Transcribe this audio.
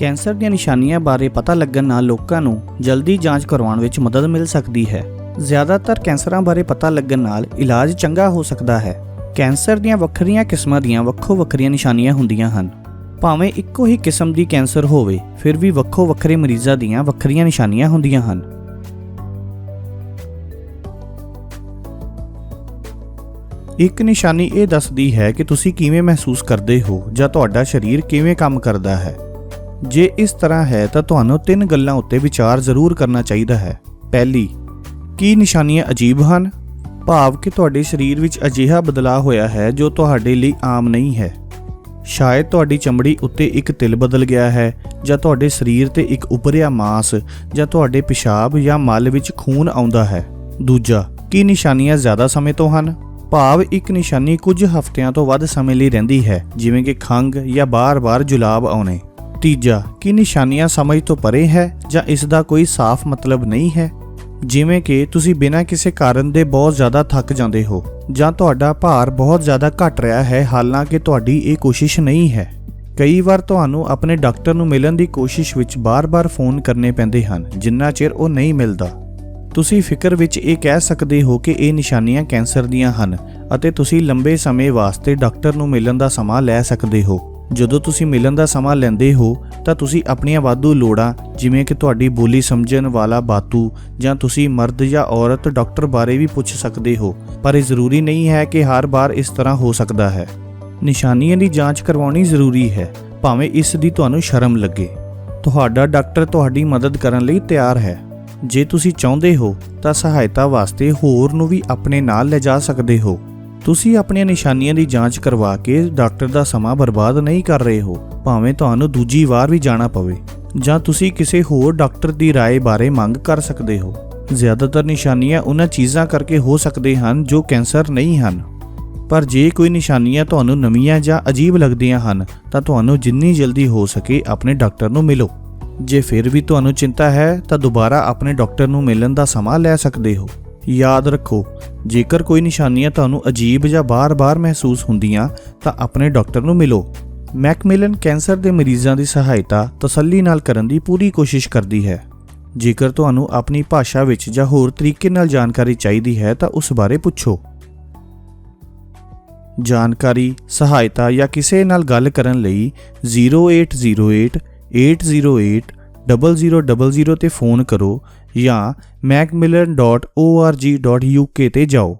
Cancer ਦੀਆਂ ਨਿਸ਼ਾਨੀਆਂ ਬਾਰੇ ਪਤਾ ਲੱਗਣ ਨਾਲ ਲੋਕਾਂ ਨੂੰ ਜਲਦੀ ਜਾਂਚ ਕਰਵਾਉਣ ਵਿੱਚ ਮਦਦ ਮਿਲ ਸਕਦੀ ਹੈ। ਜ਼ਿਆਦਾਤਰ ਕੈਂਸਰਾਂ ਬਾਰੇ ਪਤਾ ਲੱਗਣ ਨਾਲ ਇਲਾਜ ਚੰਗਾ ਹੋ ਸਕਦਾ ਹੈ। ਕੈਂਸਰ ਦੀਆਂ ਵੱਖਰੀਆਂ ਕਿਸਮਾਂ ਦੀਆਂ ਵੱਖੋ ਵੱਖਰੀਆਂ ਨਿਸ਼ਾਨੀਆਂ ਹੁੰਦੀਆਂ ਹਨ। ਭਾਵੇਂ ਇੱਕੋ ਹੀ ਕਿਸਮ ਦੀ ਕੈਂਸਰ ਹੋਵੇ, ਫਿਰ ਵੀ ਵੱਖੋ ਵੱਖਰੇ ਮਰੀਜ਼ਾਂ ਦੀਆਂ ਵੱਖਰੀਆਂ ਨਿਸ਼ਾਨੀਆਂ ਹੁੰਦੀਆਂ ਹਨ। ਇੱਕ ਨਿਸ਼ਾਨੀ ਇਹ ਦੱਸਦੀ ਹੈ ਕਿ ਤੁਸੀਂ ਕਿਵੇਂ ਮਹਿਸੂਸ ਕਰਦੇ ਹੋ ਜਾਂ ਤੁਹਾਡਾ ਸਰੀਰ ਕਿਵੇਂ ਕੰਮ ਕਰਦਾ ਹੈ। ਜੇ ਇਸ ਤਰ੍ਹਾਂ ਹੈ ਤਾਂ ਤੁਹਾਨੂੰ ਤਿੰਨ ਗੱਲਾਂ ਉੱਤੇ ਵਿਚਾਰ ਜ਼ਰੂਰ ਕਰਨਾ ਚਾਹੀਦਾ ਹੈ। ਪਹਿਲੀ, ਕੀ ਨਿਸ਼ਾਨੀਆਂ ਅਜੀਬ ਹਨ? ਭਾਵ ਕਿ ਤੁਹਾਡੇ ਸਰੀਰ ਵਿੱਚ ਅਜਿਹਾ ਬਦਲਾਅ ਹੋਇਆ ਹੈ ਜੋ ਤੁਹਾਡੇ ਲਈ ਆਮ ਨਹੀਂ ਹੈ। ਸ਼ਾਇਦ ਤੁਹਾਡੀ ਚਮੜੀ ਉੱਤੇ ਇੱਕ ਤਿਲ ਬਦਲ ਗਿਆ ਹੈ, ਜਾਂ ਤੁਹਾਡੇ ਸਰੀਰ ਤੇ ਇੱਕ ਉਭਰਿਆ ਮਾਸ, ਜਾਂ ਤੁਹਾਡੇ ਪਿਸ਼ਾਬ ਜਾਂ ਮਲ ਵਿੱਚ ਖੂਨ ਆਉਂਦਾ ਹੈ। ਦੂਜਾ, ਕੀ ਨਿਸ਼ਾਨੀਆਂ ਜ਼ਿਆਦਾ ਸਮੇਂ ਤੋਂ ਹਨ? ਭਾਵ ਇੱਕ ਨਿਸ਼ਾਨੀ ਕੁਝ ਹਫ਼ਤਿਆਂ ਤੋਂ ਵੱਧ ਸਮੇਂ ਲਈ ਰਹਿੰਦੀ ਹੈ, ਜਿਵੇਂ ਕਿ ਖੰਘ ਜਾਂ ਬਾਰ-ਬਾਰ ਜੁਲਾਬ ਆਉਣੇ। ਤੀਜਾ, ਕਿ ਨਿਸ਼ਾਨੀਆਂ ਸਮਝ ਤੋਂ ਪਰੇ ਹੈ ਜਾਂ ਇਸ ਦਾ ਕੋਈ ਸਾਫ਼ ਮਤਲਬ ਨਹੀਂ ਹੈ? ਜਿਵੇਂ ਕਿ ਤੁਸੀਂ ਬਿਨਾਂ ਕਿਸੇ ਕਾਰਨ ਦੇ ਬਹੁਤ ਜ਼ਿਆਦਾ ਥੱਕ ਜਾਂਦੇ ਹੋ, ਜਾਂ ਤੁਹਾਡਾ ਭਾਰ ਬਹੁਤ ਜ਼ਿਆਦਾ ਘਟ ਰਿਹਾ ਹੈ, ਹਾਲਾਂਕਿ ਤੁਹਾਡੀ ਇਹ ਕੋਸ਼ਿਸ਼ ਨਹੀਂ ਹੈ। ਕਈ ਵਾਰ ਤੁਹਾਨੂੰ ਆਪਣੇ ਡਾਕਟਰ ਨੂੰ ਮਿਲਣ ਦੀ ਕੋਸ਼ਿਸ਼ ਵਿੱਚ ਬਾਰ-ਬਾਰ ਫੋਨ ਕਰਨੇ ਪੈਂਦੇ ਹਨ, ਜਿੰਨਾ ਚਿਰ ਉਹ ਨਹੀਂ ਮਿਲਦਾ। ਤੁਸੀਂ ਫਿਕਰ ਵਿੱਚ ਇਹ ਕਹਿ ਸਕਦੇ ਹੋ ਕਿ ਇਹ ਨਿਸ਼ਾਨੀਆਂ ਕੈਂਸਰ ਦੀਆਂ ਹਨ, ਅਤੇ ਤੁਸੀਂ ਲੰਬੇ ਸਮੇਂ ਵਾਸਤੇ ਡਾਕਟਰ ਨੂੰ ਮਿਲਣ ਦਾ ਸਮਾਂ ਲੈ ਸਕਦੇ ਹੋ। ਜਦੋਂ ਤੁਸੀਂ ਮਿਲਣ ਦਾ ਸਮਾਂ ਲੈਂਦੇ ਹੋ, ਤਾਂ ਤੁਸੀਂ ਆਪਣੀਆਂ ਵਾਧੂ ਲੋੜਾਂ, ਜਿਵੇਂ ਕਿ ਤੁਹਾਡੀ ਬੋਲੀ ਸਮਝਣ ਵਾਲਾ ਬਾਤੂ ਜਾਂ ਤੁਸੀਂ ਮਰਦ ਜਾਂ ਔਰਤ ਡਾਕਟਰ ਬਾਰੇ ਵੀ ਪੁੱਛ ਸਕਦੇ ਹੋ। ਪਰ ਇਹ ਜ਼ਰੂਰੀ ਨਹੀਂ ਹੈ ਕਿ ਹਰ ਵਾਰ ਇਸ ਤਰ੍ਹਾਂ ਹੋ ਸਕਦਾ ਹੈ। ਨਿਸ਼ਾਨੀਆਂ ਦੀ ਜਾਂਚ ਕਰਵਾਉਣੀ ਜ਼ਰੂਰੀ ਹੈ, ਭਾਵੇਂ ਇਸ ਦੀ ਤੁਹਾਨੂੰ ਸ਼ਰਮ ਲੱਗੇ। ਤੁਹਾਡਾ ਡਾਕਟਰ ਤੁਹਾਡੀ ਮਦਦ ਕਰਨ ਲਈ ਤਿਆਰ ਹੈ। ਜੇ ਤੁਸੀਂ ਚਾਹੁੰਦੇ ਹੋ, ਤਾਂ ਸਹਾਇਤਾ ਵਾਸਤੇ ਹੋਰ ਨੂੰ ਵੀ ਆਪਣੇ ਨਾਲ ਲੈ ਜਾ ਸਕਦੇ ਹੋ। ਤੁਸੀਂ ਆਪਣੀਆਂ ਨਿਸ਼ਾਨੀਆਂ ਦੀ ਜਾਂਚ ਕਰਵਾ ਕੇ ਡਾਕਟਰ ਦਾ ਸਮਾਂ ਬਰਬਾਦ ਨਹੀਂ ਕਰ ਰਹੇ ਹੋ ਭਾਵੇਂ ਤੁਹਾਨੂੰ ਦੂਜੀ ਵਾਰ ਵੀ ਜਾਣਾ ਪਵੇ ਜਾਂ ਤੁਸੀਂ ਕਿਸੇ ਹੋਰ ਡਾਕਟਰ ਦੀ رائے ਬਾਰੇ ਮੰਗ ਕਰ ਸਕਦੇ ਹੋ ਜ਼ਿਆਦਾਤਰ ਨਿਸ਼ਾਨੀਆਂ ਉਹਨਾਂ ਚੀਜ਼ਾਂ ਕਰਕੇ ਹੋ ਸਕਦੇ ਹਨ ਜੋ ਕੈਂਸਰ ਨਹੀਂ ਹਨ ਪਰ ਜੇ ਕੋਈ ਨਿਸ਼ਾਨੀਆਂ ਤੁਹਾਨੂੰ ਨਵੀਆਂ ਜਾਂ ਅਜੀਬ ਲੱਗਦੀਆਂ ਹਨ ਤਾਂ ਤੁਹਾਨੂੰ ਜਿੰਨੀ ਜਲਦੀ ਹੋ ਸਕੇ ਆਪਣੇ ਡਾਕਟਰ ਨੂੰ ਮਿਲੋ ਜੇ ਫਿਰ ਵੀ ਤੁਹਾਨੂੰ ਚਿੰਤਾ ਹੈ ਤਾਂ ਦੁਬਾਰਾ ਆਪਣੇ ਡਾਕਟਰ ਨੂੰ ਮਿਲਣ ਦਾ ਸਮਾਂ ਲੈ ਸਕਦੇ ਹੋ ਯਾਦ ਰੱਖੋ, ਜੇਕਰ ਕੋਈ ਨਿਸ਼ਾਨੀਆਂ ਤੁਹਾਨੂੰ ਅਜੀਬ ਜਾਂ ਬਾਰ-ਬਾਰ ਮਹਿਸੂਸ ਹੁੰਦੀਆਂ, ਤਾਂ ਆਪਣੇ ਡਾਕਟਰ ਨੂੰ ਮਿਲੋ। ਮੈਕਮਿਲਨ ਕੈਂਸਰ ਦੇ ਮਰੀਜ਼ਾਂ ਦੀ ਸਹਾਇਤਾ ਤਸੱਲੀ ਨਾਲ ਕਰਨ ਦੀ ਪੂਰੀ ਕੋਸ਼ਿਸ਼ ਕਰਦੀ ਹੈ। ਜੇਕਰ ਤੁਹਾਨੂੰ ਆਪਣੀ ਭਾਸ਼ਾ ਵਿੱਚ ਜਾਂ ਹੋਰ ਤਰੀਕੇ ਨਾਲ ਜਾਣਕਾਰੀ ਚਾਹੀਦੀ ਹੈ, ਤਾਂ ਉਸ ਬਾਰੇ ਪੁੱਛੋ। ਜਾਣਕਾਰੀ, ਸਹਾਇਤਾ ਜਾਂ ਕਿਸੇ ਨਾਲ ਗੱਲ ਕਰਨ ਲਈ 0808 808 0000 ਤੇ ਫੋਨ ਕਰੋ ਜਾਂ macmillan.org.uk ਤੇ ਜਾਓ